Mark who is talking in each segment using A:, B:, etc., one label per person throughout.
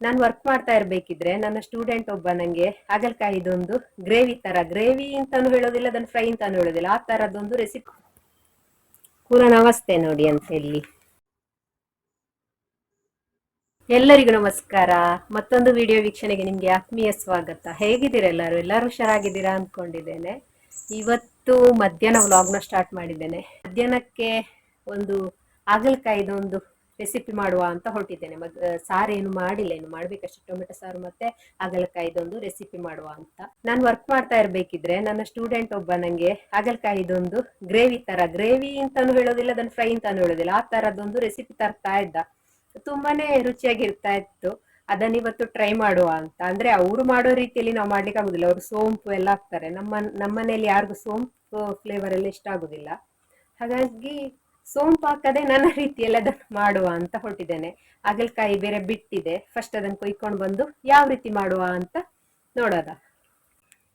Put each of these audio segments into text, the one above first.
A: ನಾನು ವರ್ಕ್ ಮಾಡ್ತಾ ಇರ್ಬೇಕಿದ್ರೆ ನನ್ನ ಸ್ಟೂಡೆಂಟ್ ಒಬ್ಬ ನಂಗೆ ಹಾಗಲಕಾಯಿದೊಂದು ಗ್ರೇವಿ ತರ ಗ್ರೇವಿ ಅಂತಾನು ಹೇಳೋದಿಲ್ಲ, ಅದನ್ನ ಫ್ರೈ ಅಂತಾನು ಹೇಳೋದಿಲ್ಲ. ಆ ತರದೊಂದು ರೆಸಿಪಿ ಪೂರ ನಮಸ್ತೆ ನೋಡಿ ಅಂತ ಇಲ್ಲಿ ಎಲ್ಲರಿಗೂ ನಮಸ್ಕಾರ. ಮತ್ತೊಂದು ವಿಡಿಯೋ ವೀಕ್ಷಣೆಗೆ ನಿಮಗೆ ಆತ್ಮೀಯ ಸ್ವಾಗತ. ಹೇಗಿದ್ದೀರಾ ಎಲ್ಲರೂ? ಎಲ್ಲರೂ ಹುಷಾರಾಗಿದ್ದೀರಾ ಅನ್ಕೊಂಡಿದ್ದೇನೆ. ಇವತ್ತು ಮಧ್ಯಾಹ್ನ ವ್ಲಾಗ್ನ ಸ್ಟಾರ್ಟ್ ಮಾಡಿದ್ದೇನೆ. ಮಧ್ಯಾಹ್ನಕ್ಕೆ ಒಂದು ಹಾಗಲಕಾಯಿದೊಂದು ರೆಸಿಪಿ ಮಾಡುವ ಅಂತ ಹೊರಟಿದ್ದೇನೆ. ಮಗ್ ಸಾರು ಏನು ಮಾಡಿಲ್ಲ, ಏನು ಮಾಡ್ಬೇಕಷ್ಟೇ ಟೊಮೆಟೊ ಸಾರು ಮತ್ತೆ ಹಾಗಲಕಾಯಿದೊಂದು ರೆಸಿಪಿ ಮಾಡುವ ಅಂತ. ನಾನು ವರ್ಕ್ ಮಾಡ್ತಾ ಇರ್ಬೇಕಿದ್ರೆ ನನ್ನ ಸ್ಟೂಡೆಂಟ್ ಒಬ್ಬ ನಂಗೆ ಹಾಗಲಕಾಯಿದೊಂದು ಗ್ರೇವಿ ತರ ಗ್ರೇವಿ ಅಂತಾನು ಹೇಳೋದಿಲ್ಲ, ಅದನ್ನ ಫ್ರೈ ಅಂತಾನು ಹೇಳೋದಿಲ್ಲ, ಆ ತರದೊಂದು ರೆಸಿಪಿ ತರ್ತಾ ಇದ್ದ. ತುಂಬಾನೇ ರುಚಿಯಾಗಿರ್ತಾ ಇತ್ತು. ಅದನ್ನ ಇವತ್ತು ಟ್ರೈ ಮಾಡುವ ಅಂತ. ಅಂದ್ರೆ ಅವ್ರು ಮಾಡೋ ರೀತಿಯಲ್ಲಿ ನಾವು ಮಾಡ್ಲಿಕ್ಕೆ ಆಗುದಿಲ್ಲ. ಅವ್ರು ಸೋಂಪು ಎಲ್ಲ ಹಾಕ್ತಾರೆ. ನಮ್ಮ ನಮ್ಮನೇಲಿ ಯಾರಿಗೂ ಸೋಂಪು ಫ್ಲೇವರ್ ಎಲ್ಲ ಇಷ್ಟ ಆಗುದಿಲ್ಲ. ಹಾಗಾಗಿ ಸೋಂಪು ಹಾಕದೆ ನನ್ನ ರೀತಿಯಲ್ಲಿ ಅದನ್ನು ಮಾಡುವ ಅಂತ ಹೊರಟಿದ್ದೇನೆ. ಹಾಗಲಕಾಯಿ ಬೇರೆ ಬಿಟ್ಟಿದೆ. ಫಸ್ಟ್ ಅದನ್ನು ಕೊಯ್ಕೊಂಡು ಬಂದು ಯಾವ ರೀತಿ ಮಾಡುವ ಅಂತ ನೋಡೋದ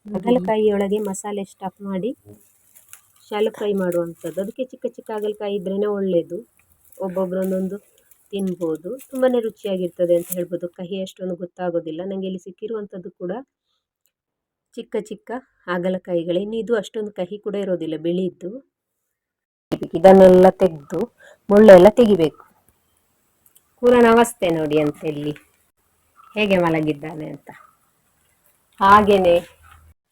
A: ಹಾಗಲಕಾಯಿಯೊಳಗೆ ಮಸಾಲೆ ಸ್ಟಫ್ ಮಾಡಿ ಶಾಲು ಫ್ರೈ ಮಾಡುವಂಥದ್ದು. ಅದಕ್ಕೆ ಚಿಕ್ಕ ಚಿಕ್ಕ ಹಾಗಲಕಾಯಿ ಇದ್ರೇನೆ ಒಳ್ಳೆಯದು ಒಬ್ಬೊಬ್ರು ಒಂದೊಂದು ತಿನ್ಬೋದು. ತುಂಬಾ ರುಚಿಯಾಗಿರ್ತದೆ ಅಂತ ಹೇಳ್ಬೋದು. ಕಹಿ ಅಷ್ಟೊಂದು ಗೊತ್ತಾಗೋದಿಲ್ಲ. ನನಗೆ ಇಲ್ಲಿ ಸಿಕ್ಕಿರುವಂಥದ್ದು ಕೂಡ ಚಿಕ್ಕ ಚಿಕ್ಕ ಹಾಗಲಕಾಯಿಗಳೇ. ಇನ್ನು ಇದು ಅಷ್ಟೊಂದು ಕಹಿ ಕೂಡ ಇರೋದಿಲ್ಲ, ಬಿಳಿದ್ದು. ಇದನ್ನೆಲ್ಲ ತೆಗೆದು ಮುಳ್ಳೆಲ್ಲ ತೆಗಿಬೇಕು. ಕೂರನ ಅವಸ್ಥೆ ನೋಡಿ ಅಂತ ಇಲ್ಲಿ ಹೇಗೆ ಮಲಗಿದ್ದಾನೆ ಅಂತ. ಹಾಗೇನೆ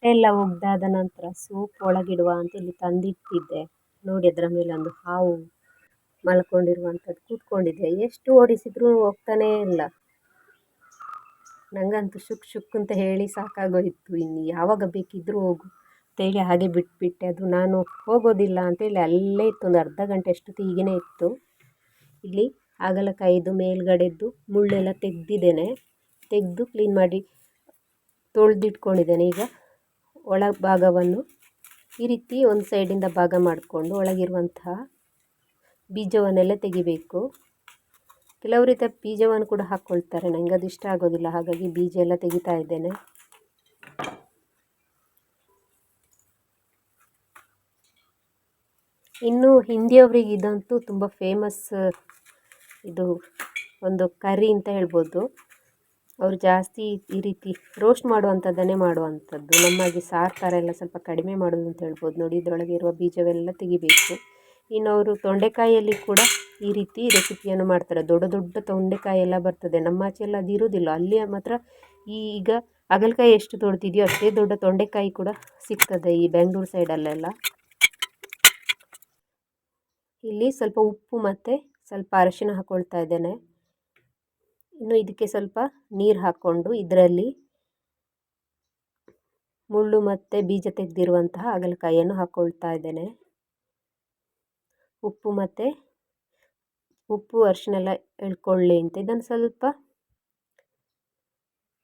A: ಎಲ್ಲ ಒಗ್ದಾದ ನಂತರ ಸೂಪ್ ಒಳಗಿಡುವ ಅಂತ ಇಲ್ಲಿ ತಂದಿಟ್ಟಿದ್ದೆ. ನೋಡಿ ಅದರ ಮೇಲೆ ಒಂದು ಹಾವು ಮಲ್ಕೊಂಡಿರುವಂಥದ್ದು ಕೂತ್ಕೊಂಡಿದೆ. ಎಷ್ಟು ಓಡಿಸಿದ್ರು ಹೋಗ್ತಾನೇ ಇಲ್ಲ. ನಂಗಂತೂ ಶುಕ್ ಶುಕ್ ಅಂತ ಹೇಳಿ ಸಾಕಾಗೋಯಿತು. ಇನ್ನು ಯಾವಾಗ ಬೇಕಿದ್ರೂ ಹೋಗು. ಅಂತೇಳಿ ಹಾಗೆ ಬಿಟ್ಬಿಟ್ಟೆ. ಅದು ನಾನು ಹೋಗೋದಿಲ್ಲ ಅಂತೇಳಿ ಅಲ್ಲೇ ಇತ್ತು. ಒಂದು ಅರ್ಧ ಗಂಟೆ ಅಷ್ಟು ಹೀಗೇ ಇತ್ತು. ಇಲ್ಲಿ ಹಾಗಲಕಾಯಿದು ಮೇಲ್ಗಡೆದ್ದು ಮುಳ್ಳೆಲ್ಲ ತೆಗೆದಿದ್ದೇನೆ. ತೆಗೆದು ಕ್ಲೀನ್ ಮಾಡಿ ತೊಳೆದಿಟ್ಕೊಂಡಿದ್ದೇನೆ. ಈಗ ಒಳ ಭಾಗವನ್ನು ಈ ರೀತಿ ಒಂದು ಸೈಡಿಂದ ಭಾಗ ಮಾಡಿಕೊಂಡು ಒಳಗಿರುವಂತಹ ಬೀಜವನ್ನೆಲ್ಲ ತೆಗಿಬೇಕು. ಕೆಲವರಿತ ಬೀಜವನ್ನು ಕೂಡ ಹಾಕ್ಕೊಳ್ತಾರೆ. ನನಗೆ ಅದು ಇಷ್ಟ ಆಗೋದಿಲ್ಲ. ಹಾಗಾಗಿ ಬೀಜ ಎಲ್ಲ ತೆಗಿತಾ ಇದ್ದೇನೆ. ಇನ್ನು ಹಿಂದಿಯವರಿಗೆ ಇದಂತೂ ತುಂಬ ಫೇಮಸ್ ಇದು ಒಂದು ಕರಿ ಅಂತ ಹೇಳ್ಬೋದು. ಅವರು ಜಾಸ್ತಿ ಈ ರೀತಿ ರೋಸ್ಟ್ ಮಾಡುವಂಥದ್ದನ್ನೇ ಮಾಡುವಂಥದ್ದು. ನಮ್ಮಾಗಿ ಸಾರು ಥರ ಎಲ್ಲ ಸ್ವಲ್ಪ ಕಡಿಮೆ ಮಾಡೋದು ಅಂತ ಹೇಳ್ಬೋದು. ನೋಡಿ, ಇದರೊಳಗೆ ಇರುವ ಬೀಜವೆಲ್ಲ ತೆಗಿಬೇಕು. ಇನ್ನು ಅವರು ತೊಂಡೆಕಾಯಿಯಲ್ಲಿ ಕೂಡ ಈ ರೀತಿ ರೆಸಿಪಿಯನ್ನು ಮಾಡ್ತಾರೆ. ದೊಡ್ಡ ದೊಡ್ಡ ತೊಂಡೆಕಾಯಿ ಎಲ್ಲ ಬರ್ತದೆ. ನಮ್ಮ ಆಚೆ ಎಲ್ಲ ಅದು ಇರೋದಿಲ್ಲ ಅಲ್ಲಿ ಮಾತ್ರ ಈಗ ಹಾಗಲಕಾಯಿ ಎಷ್ಟು ದೊಡ್ಡದಿದೆಯೋ ಅಷ್ಟೇ ದೊಡ್ಡ ತೊಂಡೆಕಾಯಿ ಕೂಡ ಸಿಗ್ತದೆ ಈ ಬೆಂಗಳೂರು ಸೈಡಲ್ಲೆಲ್ಲ ಇಲ್ಲಿ ಸ್ವಲ್ಪ ಉಪ್ಪು ಮತ್ತು ಸ್ವಲ್ಪ ಅರಿಶಿನ ಹಾಕ್ಕೊಳ್ತಾ ಇದ್ದೇನೆ. ಇನ್ನು ಇದಕ್ಕೆ ಸ್ವಲ್ಪ ನೀರು ಹಾಕ್ಕೊಂಡು ಇದರಲ್ಲಿ ಮುಳ್ಳು ಮತ್ತು ಬೀಜ ತೆಗೆದಿರುವಂತಹ ಹಾಗಲಕಾಯಿಯನ್ನು ಹಾಕ್ಕೊಳ್ತಾ ಇದ್ದೇನೆ. ಉಪ್ಪು ಮತ್ತು ಉಪ್ಪು ಅರಿಶಿನೆಲ್ಲ ಎಳ್ಕೊಳ್ಳಿ ಅಂತ ಇದನ್ನು ಸ್ವಲ್ಪ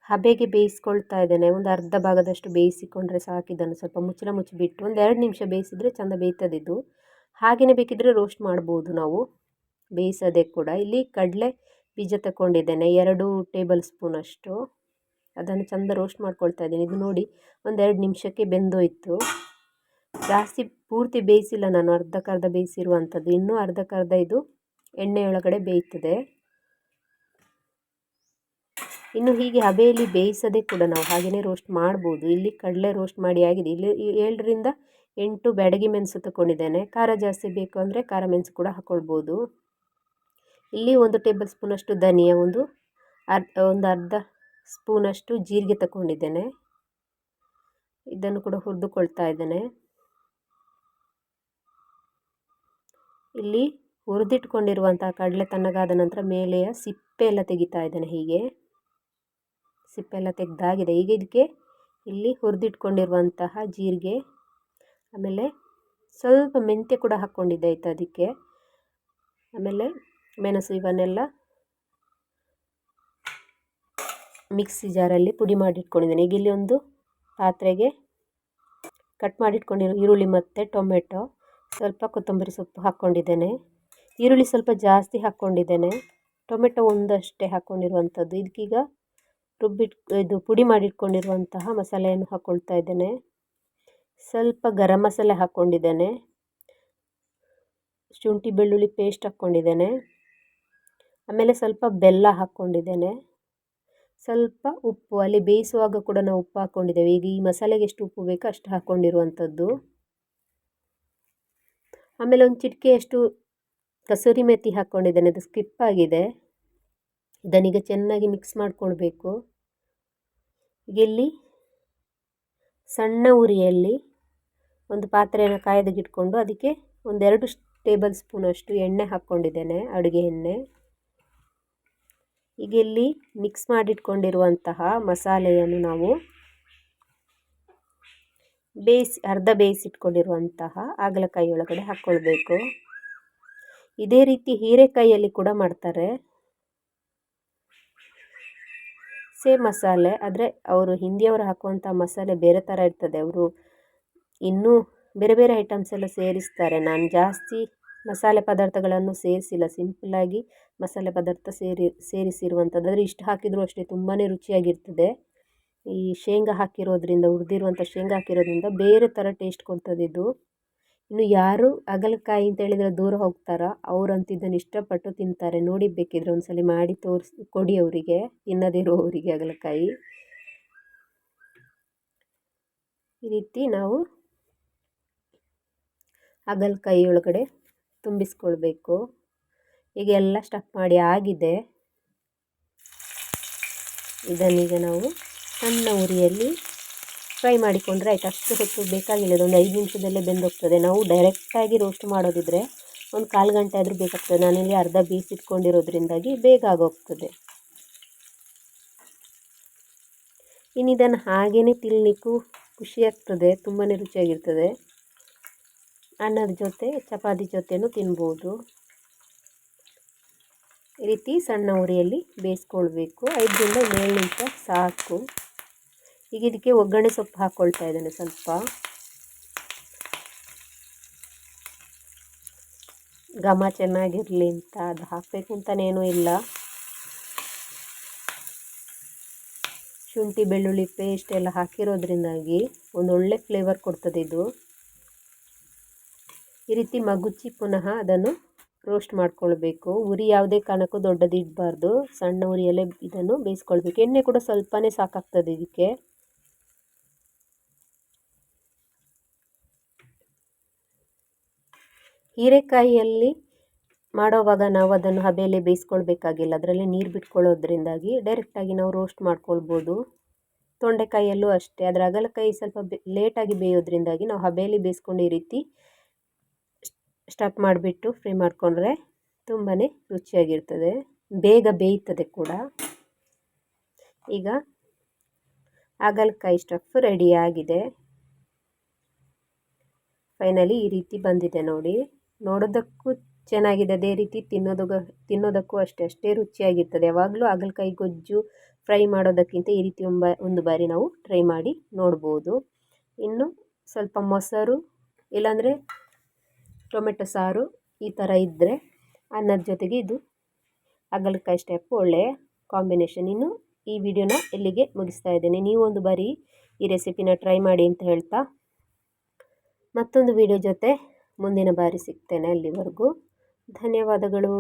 A: ಹಬೆಗೆ ಬೇಯಿಸ್ಕೊಳ್ತಾ ಇದ್ದೇನೆ. ಒಂದು ಅರ್ಧ ಭಾಗದಷ್ಟು ಬೇಯಿಸಿಕೊಂಡ್ರೆ ಸಾಕು. ಸ್ವಲ್ಪ ಮುಚ್ಚಳ ಮುಚ್ಚಿಬಿಟ್ಟು ಒಂದು ಎರಡು ನಿಮಿಷ ಬೇಯಿಸಿದರೆ ಚೆಂದ ಬೇಯ್ತದೆ ಇದು. ಹಾಗೆಯೇ ಬೇಕಿದ್ದರೆ ರೋಸ್ಟ್ ಮಾಡ್ಬೋದು ನಾವು. ಬೇಯಿಸೋದೇ ಕೂಡ. ಇಲ್ಲಿ ಕಡಲೆ ಬೀಜ ತಗೊಂಡಿದ್ದೇನೆ ಎರಡು ಟೇಬಲ್ ಸ್ಪೂನಷ್ಟು ಅದನ್ನು ಚೆಂದ ರೋಸ್ಟ್ ಮಾಡ್ಕೊಳ್ತಾ ಇದ್ದೀನಿ. ಇದು ನೋಡಿ ಒಂದೆರಡು ನಿಮಿಷಕ್ಕೆ ಬೆಂದೋಯಿತು. ಜಾಸ್ತಿ ಪೂರ್ತಿ ಬೇಯಿಸಿಲ್ಲ ನಾನು ಅರ್ಧಕ್ಕರ್ಧ ಬೇಯಿಸಿರುವಂಥದ್ದು. ಇನ್ನೂ ಅರ್ಧಕ್ಕರ್ಧ ಇದು ಎಣ್ಣೆಯೊಳಗಡೆ ಬೇಯ್ತದೆ. ಇನ್ನು ಹೀಗೆ ಹಬೆಯಲ್ಲಿ ಬೇಯಿಸೋದೇ ಕೂಡ ನಾವು ಹಾಗೆಯೇ ರೋಸ್ಟ್ ಮಾಡ್ಬೋದು. ಇಲ್ಲಿ ಕಡಲೆ ರೋಸ್ಟ್ ಮಾಡಿ ಆಗಿದೆ. ಇಲ್ಲಿ ಏಳರಿಂದ ಎಂಟು ಬ್ಯಾಡಗಿ ಮೆಣಸು ತಗೊಂಡಿದ್ದೇನೆ ಖಾರ ಜಾಸ್ತಿ ಬೇಕು ಅಂದರೆ ಖಾರ ಮೆಣಸು ಕೂಡ ಹಾಕ್ಕೊಳ್ಬೋದು ಇಲ್ಲಿ ಒಂದು ಟೇಬಲ್ ಸ್ಪೂನಷ್ಟು ಧನಿಯಾ, ಒಂದು ಅರ್ಧ ಒಂದು ಅರ್ಧ ಸ್ಪೂನಷ್ಟು ಜೀರಿಗೆ ತಗೊಂಡಿದ್ದೇನೆ ಇದನ್ನು ಕೂಡ ಹುರಿದುಕೊಳ್ತಾ ಇದ್ದೇನೆ. ಇಲ್ಲಿ ಹುರಿದಿಟ್ಕೊಂಡಿರುವಂಥ ಕಡಲೆ ತಣ್ಣಗಾದ ನಂತರ ಮೇಲೆಯ ಸಿಪ್ಪೆ ಎಲ್ಲ ತೆಗಿತಾ ಇದ್ದೇನೆ ಹೀಗೆ. ಸಿಪ್ಪೆ ಎಲ್ಲ ತೆಗೆದಾಗಿದೆ. ಈಗ ಇದಕ್ಕೆ ಇಲ್ಲಿ ಹುರಿದಿಟ್ಕೊಂಡಿರುವಂತಹ ಜೀರಿಗೆ ಆಮೇಲೆ ಸ್ವಲ್ಪ ಮೆಂತ್ಯ ಕೂಡ ಹಾಕ್ಕೊಂಡಿದ್ದೆ ಆಯಿತು ಅದಕ್ಕೆ. ಆಮೇಲೆ ಮೆಣಸು ಇವನ್ನೆಲ್ಲ ಮಿಕ್ಸಿ ಜಾರಲ್ಲಿ ಪುಡಿ ಮಾಡಿಟ್ಕೊಂಡಿದ್ದೇನೆ. ಈಗ ಇಲ್ಲಿ ಒಂದು ಪಾತ್ರೆಗೆ ಕಟ್ ಮಾಡಿಟ್ಕೊಂಡಿರೋ ಈರುಳ್ಳಿ ಮತ್ತು ಟೊಮೆಟೊ, ಸ್ವಲ್ಪ ಕೊತ್ತಂಬರಿ ಸೊಪ್ಪು ಹಾಕ್ಕೊಂಡಿದ್ದೇನೆ. ಈರುಳ್ಳಿ ಸ್ವಲ್ಪ ಜಾಸ್ತಿ ಹಾಕ್ಕೊಂಡಿದ್ದೇನೆ. ಟೊಮೆಟೊ ಒಂದಷ್ಟೇ ಹಾಕ್ಕೊಂಡಿರುವಂಥದ್ದು. ಇದಕ್ಕೀಗ ರುಬ್ಬಿಟ್, ಇದು ಪುಡಿ ಮಾಡಿಟ್ಕೊಂಡಿರುವಂತಹ ಮಸಾಲೆಯನ್ನು ಹಾಕ್ಕೊಳ್ತಾ ಇದ್ದೇನೆ. ಸ್ವಲ್ಪ ಗರಂ ಮಸಾಲೆ ಹಾಕ್ಕೊಂಡಿದ್ದೇನೆ. ಶುಂಠಿ ಬೆಳ್ಳುಳ್ಳಿ ಪೇಸ್ಟ್ ಹಾಕ್ಕೊಂಡಿದ್ದೇನೆ. ಆಮೇಲೆ ಸ್ವಲ್ಪ ಬೆಲ್ಲ ಹಾಕ್ಕೊಂಡಿದ್ದೇನೆ. ಸ್ವಲ್ಪ ಉಪ್ಪು, ಅಲ್ಲಿ ಬೇಯಿಸುವಾಗ ಕೂಡ ನಾವು ಉಪ್ಪು ಹಾಕ್ಕೊಂಡಿದ್ದೇವೆ. ಈಗ ಈ ಮಸಾಲೆಗೆ ಎಷ್ಟು ಉಪ್ಪು ಬೇಕೋ ಅಷ್ಟು ಹಾಕ್ಕೊಂಡಿರುವಂಥದ್ದು. ಆಮೇಲೆ ಒಂದು ಚಿಟಿಕೆಯಷ್ಟು ಕಸೂರಿ ಮೆಥಿ ಹಾಕ್ಕೊಂಡಿದ್ದೇನೆ. ಅದು ಸ್ಕಿಪ್ ಆಗಿದೆ. ಇದನ್ನೀಗ ಚೆನ್ನಾಗಿ ಮಿಕ್ಸ್ ಮಾಡ್ಕೊಳ್ಬೇಕು. ಈಗ ಇಲ್ಲಿ ಸಣ್ಣ ಉರಿಯಲ್ಲಿ ಒಂದು ಪಾತ್ರೆಯನ್ನು ಕಾಯ್ದಗಿಟ್ಕೊಂಡು ಅದಕ್ಕೆ ಒಂದೆರಡು ಟೇಬಲ್ ಸ್ಪೂನಷ್ಟು ಎಣ್ಣೆ ಹಾಕ್ಕೊಂಡಿದ್ದೇನೆ, ಅಡುಗೆ ಎಣ್ಣೆ. ಈಗ ಇಲ್ಲಿ ಮಿಕ್ಸ್ ಮಾಡಿಟ್ಕೊಂಡಿರುವಂತಹ ಮಸಾಲೆಯನ್ನು ನಾವು ಬೇಯಿಸಿ, ಅರ್ಧ ಬೇಯಿಸಿಟ್ಕೊಂಡಿರುವಂತಹ ಹಾಗಲಕಾಯಿ ಒಳಗಡೆ ಹಾಕ್ಕೊಳ್ಬೇಕು. ಇದೇ ರೀತಿ ಹೀರೆಕಾಯಿಯಲ್ಲಿ ಕೂಡ ಮಾಡ್ತಾರೆ. ಸೇಮ್ ಮಸಾಲೆ, ಆದರೆ ಅವರು ಹಿಂದಿಯವರು ಹಾಕುವಂಥ ಮಸಾಲೆ ಬೇರೆ ಥರ ಇರ್ತದೆ. ಅವರು ಇನ್ನೂ ಬೇರೆ ಬೇರೆ ಐಟಮ್ಸ್ ಎಲ್ಲ ಸೇರಿಸ್ತಾರೆ. ನಾನು ಜಾಸ್ತಿ ಮಸಾಲೆ ಪದಾರ್ಥಗಳನ್ನು ಸೇರಿಸಿಲ್ಲ. ಸಿಂಪಲ್ಲಾಗಿ ಮಸಾಲೆ ಪದಾರ್ಥ ಸೇರಿ ಸೇರಿಸಿರುವಂಥದ್ದು ಆದರೆ ಇಷ್ಟು ಹಾಕಿದರೂ ಅಷ್ಟೇ ತುಂಬಾ ರುಚಿಯಾಗಿರ್ತದೆ. ಈ ಶೇಂಗಾ ಹಾಕಿರೋದ್ರಿಂದ ಹುರಿದಿರುವಂಥ ಶೇಂಗಾ ಹಾಕಿರೋದ್ರಿಂದ ಬೇರೆ ಥರ ಟೇಸ್ಟ್ ಕೊಡ್ತದೆ ಇದು. ಇನ್ನು ಯಾರು ಹಾಗಲಕಾಯಿ ಅಂತ ಹೇಳಿದರೆ ದೂರ ಹೋಗ್ತಾರೋ ಅವರಂತೂ ಇದನ್ನು ಇಷ್ಟಪಟ್ಟು ತಿಂತಾರೆ. ನೋಡಿ ಬೇಕಿದ್ರೆ ಒಂದ್ಸಲ ಮಾಡಿ ತೋರಿಸಿ, ಕೊಡಿ ಅವರಿಗೆ ತಿನ್ನದಿರೋವರಿಗೆ ಹಾಗಲಕಾಯಿ. ಈ ರೀತಿ ನಾವು ಹಾಗಲಕಾಯಿ ಒಳಗಡೆ ತುಂಬಿಸ್ಕೊಳ್ಬೇಕು. ಈಗ ಎಲ್ಲ ಸ್ಟಫ್ ಮಾಡಿ ಆಗಿದೆ. ಇದನ್ನೀಗ ನಾವು ಸಣ್ಣ ಉರಿಯಲ್ಲಿ ಫ್ರೈ ಮಾಡಿಕೊಂಡ್ರೆ ಆಯ್ತು, ಅಷ್ಟು ಹೊತ್ತು ಬೇಕಾಗಿಲ್ಲ ಒಂದು ಐದು ನಿಮಿಷದಲ್ಲೇ ಬೆಂದೋಗ್ತದೆ. ನಾವು ಡೈರೆಕ್ಟಾಗಿ ರೋಸ್ಟ್ ಮಾಡೋದಿದ್ರೆ ಒಂದು ಕಾಲು ಗಂಟೆ ಆದರೂ ಬೇಕಾಗ್ತದೆ. ನಾನಿಲ್ಲಿ ಅರ್ಧ ಬೇಯಿಸಿಟ್ಕೊಂಡಿರೋದ್ರಿಂದಾಗಿ ಬೇಗ ಆಗೋಗ್ತದೆ. ಇನ್ನು ಇದನ್ನು ಹಾಗೇ ತಿನ್ನಲಿಕ್ಕೂ ಖುಷಿಯಾಗ್ತದೆ ತುಂಬಾ ರುಚಿಯಾಗಿರ್ತದೆ. ಅನ್ನದ ಜೊತೆ, ಚಪಾತಿ ಜೊತೆನೂ ತಿನ್ಬೋದು. ಈ ರೀತಿ ಸಣ್ಣ ಉರಿಯಲ್ಲಿ ಬೇಯಿಸ್ಕೊಳ್ಬೇಕು. ಐದರಿಂದ ಏಳು ನಿಮಿಷ ಸಾಕು. ಈಗ ಇದಕ್ಕೆ ಒಗ್ಗರಣೆ ಸೊಪ್ಪು ಹಾಕ್ಕೊಳ್ತಾ ಇದ್ದೇನೆ ಸ್ವಲ್ಪ. ಘಮ ಚೆನ್ನಾಗಿರಲಿ ಅಂತ ಅದು ಹಾಕಬೇಕು ಅಂತನೇನೂ ಇಲ್ಲ. ಶುಂಠಿ, ಬೆಳ್ಳುಳ್ಳಿ ಪೇಸ್ಟ್ ಎಲ್ಲ ಹಾಕಿರೋದ್ರಿಂದಾಗಿ ಒಂದು ಒಳ್ಳೆ ಫ್ಲೇವರ್ ಕೊಡ್ತದೆ ಇದು. ಈ ರೀತಿ ಮಗುಚಿ ಪುನಃ ಅದನ್ನು ರೋಸ್ಟ್ ಮಾಡ್ಕೊಳ್ಬೇಕು. ಉರಿ ಯಾವುದೇ ಕಾರಣಕ್ಕೂ ದೊಡ್ಡದಿಡಬಾರ್ದು. ಸಣ್ಣ ಉರಿಯಲ್ಲೇ ಇದನ್ನು ಬೇಯಿಸ್ಕೊಳ್ಬೇಕು. ಎಣ್ಣೆ ಕೂಡ ಸ್ವಲ್ಪನೇ ಸಾಕಾಗ್ತದೆ ಇದಕ್ಕೆ. ಹೀರೆಕಾಯಿಯಲ್ಲಿ ಮಾಡೋವಾಗ ನಾವು ಅದನ್ನು ಹಬೆಯಲ್ಲಿ ಬೇಯಿಸ್ಕೊಳ್ಬೇಕಾಗಿಲ್ಲ. ಅದರಲ್ಲಿ ನೀರು ಬಿಟ್ಕೊಳ್ಳೋದ್ರಿಂದಾಗಿ ಡೈರೆಕ್ಟಾಗಿ ನಾವು ರೋಸ್ಟ್ ಮಾಡ್ಕೊಳ್ಬೋದು. ತೊಂಡೆಕಾಯಿಯಲ್ಲೂ ಅಷ್ಟೇ. ಅದರ ಅಗಲಕಾಯಿ ಸ್ವಲ್ಪ ಲೇಟಾಗಿ ಬೇಯೋದ್ರಿಂದಾಗಿ ನಾವು ಹಬೆಯಲ್ಲಿ ಬೇಯಿಸ್ಕೊಂಡು ಈ ರೀತಿ ಸ್ಟಪ್ ಮಾಡಿಬಿಟ್ಟು ಫ್ರೈ ಮಾಡಿಕೊಂಡ್ರೆ ತುಂಬಾ ರುಚಿಯಾಗಿರ್ತದೆ. ಬೇಗ ಬೇಯ್ತದೆ ಕೂಡ. ಈಗ ಹಾಗಲಕಾಯಿ ಸ್ಟಫ್ ರೆಡಿಯಾಗಿದೆ ಫೈನಲಿ ಈ ರೀತಿ ಬಂದಿದೆ ನೋಡಿ. ನೋಡೋದಕ್ಕೂ ಚೆನ್ನಾಗಿದೆ. ಅದೇ ರೀತಿ ತಿನ್ನೋದು ತಿನ್ನೋದಕ್ಕೂ ಅಷ್ಟೇ ಅಷ್ಟೇ ರುಚಿಯಾಗಿರ್ತದೆ. ಯಾವಾಗಲೂ ಹಾಗಲಕಾಯಿ ಗೊಜ್ಜು ಫ್ರೈ ಮಾಡೋದಕ್ಕಿಂತ ಈ ರೀತಿ ಒಂಬ, ಒಂದು ಬಾರಿ ನಾವು ಟ್ರೈ ಮಾಡಿ ನೋಡ್ಬೋದು. ಇನ್ನು ಸ್ವಲ್ಪ ಮೊಸರು, ಇಲ್ಲಾಂದರೆ ಟೊಮೆಟೊ ಸಾರು ಈ ಥರ ಇದ್ದರೆ ಅನ್ನದ ಜೊತೆಗೆ ಇದು ಹಾಗಲಕಾಯಿ ಸ್ಟೆಪ್ ಒಳ್ಳೆಯ ಕಾಂಬಿನೇಷನ್. ಇನ್ನು ಈ ವಿಡಿಯೋನ ಇಲ್ಲಿಗೆ ಮುಗಿಸ್ತಾ ಇದ್ದೇನೆ. ನೀವು ಒಂದು ಬಾರಿ ಈ ರೆಸಿಪಿನ ಟ್ರೈ ಮಾಡಿ ಅಂತ ಹೇಳ್ತಾ ಮತ್ತೊಂದು ವಿಡಿಯೋ ಜೊತೆ ಮುಂದಿನ ಬಾರಿ ಸಿಗ್ತೇನೆ ಅಲ್ಲಿವರೆಗೂ. ಧನ್ಯವಾದಗಳು.